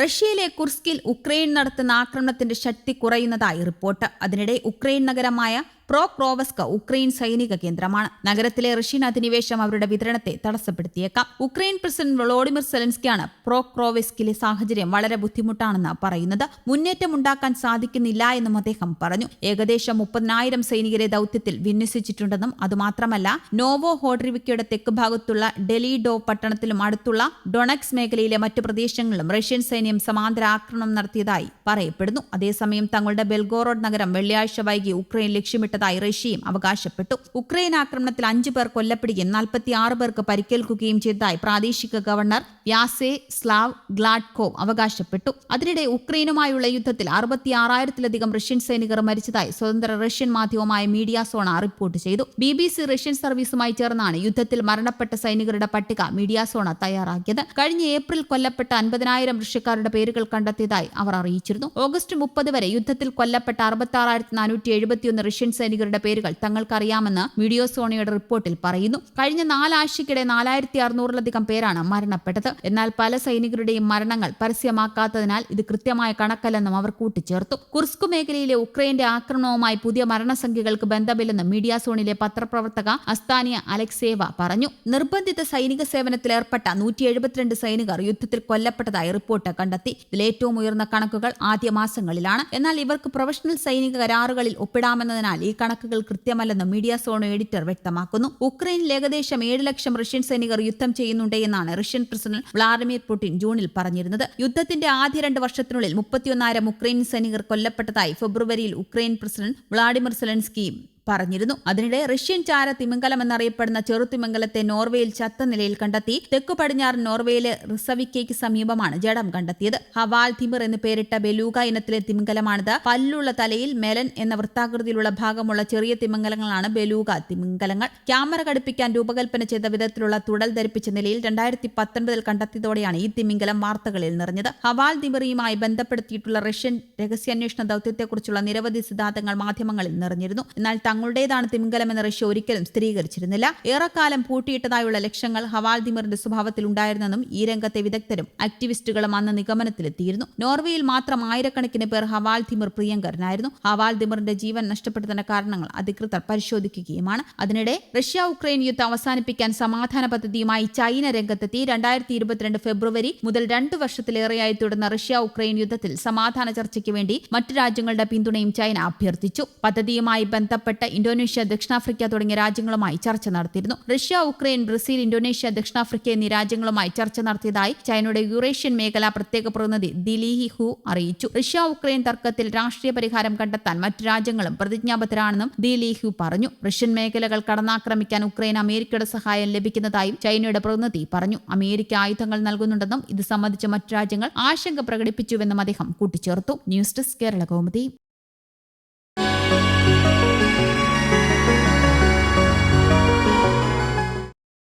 റഷ്യയിലെ കുർസ്കിൽ ഉക്രൈൻ നടത്തുന്ന ആക്രമണത്തിന്റെ ശക്തി കുറയുന്നതായി റിപ്പോർട്ട്. അതിനിടെ ഉക്രൈൻ നഗരമായ പ്രോക്രോവസ്ക ഉക്രൈൻ സൈനിക കേന്ദ്രമാണ്. നഗരത്തിലെ റഷ്യൻ അധിനിവേശം അവരുടെ വിതരണത്തെ തടസ്സപ്പെടുത്തിയേക്കാം. ഉക്രൈൻ പ്രസിഡന്റ് വ്ളോഡിമിർ സെലൻസ്കിയാണ് പ്രോക്രോവെസ്കിലെ സാഹചര്യം വളരെ ബുദ്ധിമുട്ടാണെന്ന് പറയുന്നത്. മുന്നേറ്റം ഉണ്ടാക്കാൻ സാധിക്കുന്നില്ല എന്നും അദ്ദേഹം പറഞ്ഞു. ഏകദേശം മുപ്പതിനായിരം സൈനികരെ ദൌത്യത്തിൽ വിന്യസിച്ചിട്ടുണ്ടെന്നും അതുമാത്രമല്ല നോവോ ഹോഡ്രിവിക്കയുടെ തെക്ക് ഭാഗത്തുള്ള ഡെലിഡോ പട്ടണത്തിലും അടുത്തുള്ള ഡൊണക്സ് മേഖലയിലെ മറ്റു പ്രദേശങ്ങളിലും റഷ്യൻ സൈന്യം സമാന്തര ആക്രമണം നടത്തിയതായി പറയപ്പെടുന്നു. അതേസമയം തങ്ങളുടെ ബെൽഗോറോഡ് നഗരം വെള്ളിയാഴ്ച വൈകി ഉക്രൈൻ ലക്ഷ്യമിട്ടതായി റഷ്യയും അവകാശപ്പെട്ടു. ഉക്രൈൻ ആക്രമണത്തിൽ അഞ്ചു പേർ കൊല്ലപ്പെടുകയും നാൽപ്പത്തി ആറ് പേർക്ക് പരിക്കേൽക്കുകയും ചെയ്തതായി പ്രാദേശിക ഗവർണർ വ്യാസെ സ്ലാവ് ഗ്ലാഡ്കോവ് അവകാശപ്പെട്ടു. അതിനിടെ ഉക്രൈനുമായുള്ള യുദ്ധത്തിൽ അറുപത്തി ആറായിരത്തിലധികം റഷ്യൻ സൈനികർ മരിച്ചതായി സ്വതന്ത്ര റഷ്യൻ മാധ്യമമായ മീഡിയ സോണ റിപ്പോർട്ട് ചെയ്തു. ബി ബി സി റഷ്യൻ സർവീസുമായി ചേർന്നാണ് യുദ്ധത്തിൽ മരണപ്പെട്ട സൈനികരുടെ പട്ടിക മീഡിയ സോണ തയ്യാറാക്കിയത്. കഴിഞ്ഞ ഏപ്രിൽ കൊല്ലപ്പെട്ട അൻപതിനായിരം റഷ്യക്കാരുടെ പേരുകൾ കണ്ടെത്തിയതായി അവർ അറിയിച്ചിരുന്നു. ഓഗസ്റ്റ് മുപ്പത് വരെ യുദ്ധത്തിൽ കൊല്ലപ്പെട്ട അറുപത്തി ആറായിരത്തി നാനൂറ്റി എഴുപത്തിയൊന്ന് റഷ്യൻ സൈനികരുടെ പേരുകൾ തങ്ങൾക്കറിയാമെന്ന് വീഡിയോ സോണിയുടെ റിപ്പോർട്ടിൽ പറയുന്നു. കഴിഞ്ഞ നാലാഴ്ചയ്ക്കിടെ നാലായിരത്തി അറുന്നൂറിലധികം പേരാണ് മരണപ്പെട്ടത്. എന്നാൽ പല സൈനികരുടെയും മരണങ്ങൾ പരസ്യമാക്കാത്തതിനാൽ ഇത് കൃത്യമായ കണക്കല്ലെന്നും അവർ കൂട്ടിച്ചേർത്തു. കുർസ്ക് മേഖലയിലെ ഉക്രൈന്റെ ആക്രമണവുമായി പുതിയ മരണസംഖ്യകൾക്ക് ബന്ധമില്ലെന്ന് മീഡിയ സോണിലെ പത്രപ്രവർത്തക അസ്താനിയ അലക്സേവ പറഞ്ഞു. നിർബന്ധിത സൈനിക സേവനത്തിൽ ഏർപ്പെട്ട നൂറ്റി എഴുപത്തിരണ്ട് സൈനികർ യുദ്ധത്തിൽ കൊല്ലപ്പെട്ടതായി റിപ്പോർട്ട് കണ്ടെത്തി. ഇതിൽ ഏറ്റവും ഉയർന്ന കണക്കുകൾ ആദ്യ മാസങ്ങളിലാണ്. എന്നാൽ ഇവർക്ക് പ്രൊഫഷണൽ സൈനിക കരാറുകളിൽ ഒപ്പിടാമെന്നതിനാൽ ഈ കണക്കുകൾ കൃത്യമല്ലെന്ന് മീഡിയ സോണോ എഡിറ്റർ വ്യക്തമാക്കുന്നു. ഉക്രൈനിൽ ഏകദേശം ഏഴ് ലക്ഷം റഷ്യൻ സൈനികർ യുദ്ധം ചെയ്യുന്നുണ്ട് എന്നാണ് റഷ്യൻ പ്രസിഡന്റ് വ്ളാഡിമിർ പുടിൻ ജൂണിൽ പറഞ്ഞിരുന്നത്. യുദ്ധത്തിന്റെ ആദ്യ രണ്ട് വർഷത്തിനുള്ളിൽ മുപ്പത്തിയൊന്നായിരം ഉക്രൈൻ സൈനികർ കൊല്ലപ്പെട്ടതായി ഫെബ്രുവരിയിൽ ഉക്രൈൻ പ്രസിഡന്റ് വ്ളാഡിമിർ സെലൻസ്കി പറഞ്ഞിരുന്നു. അതിനിടെ റഷ്യൻ ചാര തിമിംഗലം എന്നറിയപ്പെടുന്ന ചെറുതിമംഗലത്തെ നോർവേയിൽ ചത്ത നിലയിൽ കണ്ടെത്തി. തെക്കു പടിഞ്ഞാറൻ നോർവേയിലെ റിസവിക്കയ്ക്ക് സമീപമാണ് ജഡം കണ്ടെത്തിയത്. ഹവാൽ തിമിർ എന്ന് പേരിട്ട ബെലൂക ഇനത്തിലെ തിമിംഗലമാണിത്. പല്ലുള്ള തലയിൽ മെലൻ എന്ന വൃത്താകൃതിയിലുള്ള ഭാഗമുള്ള ചെറിയ തിമംഗലങ്ങളാണ് ബെലൂഗ തിമംഗലങ്ങൾ. ക്യാമറ ഘടിപ്പിക്കാൻ രൂപകൽപ്പന ചെയ്ത വിധത്തിലുള്ള തുടൽ ധരിപ്പിച്ച നിലയിൽ രണ്ടായിരത്തി പത്തൊൻപതിൽ കണ്ടെത്തിയതോടെയാണ് ഈ തിമിംഗലം വാർത്തകളിൽ നിറഞ്ഞത്. ഹവാൽ തിമിറിയുമായി ബന്ധപ്പെടുത്തിയിട്ടുള്ള റഷ്യൻ രഹസ്യാന്വേഷണ ദൌത്യത്തെക്കുറിച്ചുള്ള നിരവധി സിദ്ധാന്തങ്ങൾ മാധ്യമങ്ങളിൽ നിറഞ്ഞിരുന്നു. എന്നാൽ തങ്ങളുടേതാണ് തിമിംഗലം എന്ന റഷ്യ ഒരിക്കലും സ്ഥിരീകരിച്ചിരുന്നില്ല. ഏറെക്കാലം പൂട്ടിയിട്ടതായുള്ള ലക്ഷ്യങ്ങൾ ഹവാൽദിമിറിന്റെ സ്വഭാവത്തിൽ ഉണ്ടായിരുന്നെന്നും ഈ രംഗത്തെ വിദഗ്ധരും ആക്ടിവിസ്റ്റുകളും അന്ന് നിഗമനത്തിലെത്തിയിരുന്നു. നോർവേയിൽ മാത്രം ആയിരക്കണക്കിന് പേർ ഹവാൽദിമിർ പ്രിയങ്കരനായിരുന്നു. ഹവാൽദിമിറിന്റെ ജീവൻ നഷ്ടപ്പെടുത്തുന്ന കാരണങ്ങൾ അധികൃതർ പരിശോധിക്കുകയുമാണ്. അതിനിടെ റഷ്യ ഉക്രൈൻ യുദ്ധം അവസാനിപ്പിക്കാൻ സമാധാന പദ്ധതിയുമായി ചൈന രംഗത്തെത്തി. രണ്ടായിരത്തി ഇരുപത്തിരണ്ട് ഫെബ്രുവരി മുതൽ രണ്ടു വർഷത്തിലേറെയായി തുടർന്ന റഷ്യ ഉക്രൈൻ യുദ്ധത്തിൽ സമാധാന ചർച്ചയ്ക്ക് വേണ്ടി മറ്റു രാജ്യങ്ങളുടെ പിന്തുണയും ചൈന അഭ്യർത്ഥിച്ചു. പദ്ധതിയുമായി ബന്ധപ്പെട്ട് ഇന്തോനേഷ്യ ദക്ഷിണാഫ്രിക്ക തുടങ്ങിയ രാജ്യങ്ങളുമായി ചർച്ച നടത്തിയിരുന്നു. റഷ്യ ഉക്രൈൻ ബ്രസീൽ ഇന്തോനേഷ്യ ദക്ഷിണാഫ്രിക്ക എന്നീ രാജ്യങ്ങളുമായി ചർച്ച നടത്തിയതായി ചൈനയുടെ യൂറേഷ്യൻ മേഖല പ്രത്യേക പ്രതിനിധി ദിലീഹി ഹു അറിയിച്ചു. റഷ്യ ഉക്രൈൻ തർക്കത്തിൽ രാഷ്ട്രീയ പരിഹാരം കണ്ടെത്താൻ മറ്റ് രാജ്യങ്ങളും പ്രതിജ്ഞാബദ്ധരാണെന്നും ദിലീഹു പറഞ്ഞു. റഷ്യൻ മേഖലകൾ കടന്നാക്രമിക്കാൻ ഉക്രൈൻ അമേരിക്കയുടെ സഹായം ലഭിക്കുന്നതായും ചൈനയുടെ പ്രതിനിധി പറഞ്ഞു. അമേരിക്ക ആയുധങ്ങൾ നൽകുന്നുണ്ടെന്നും ഇത് സംബന്ധിച്ച് മറ്റ് രാജ്യങ്ങൾ ആശങ്ക പ്രകടിപ്പിച്ചുവെന്നും അദ്ദേഹം കൂട്ടിച്ചേർത്തു. News desk Kerala Kaumudi.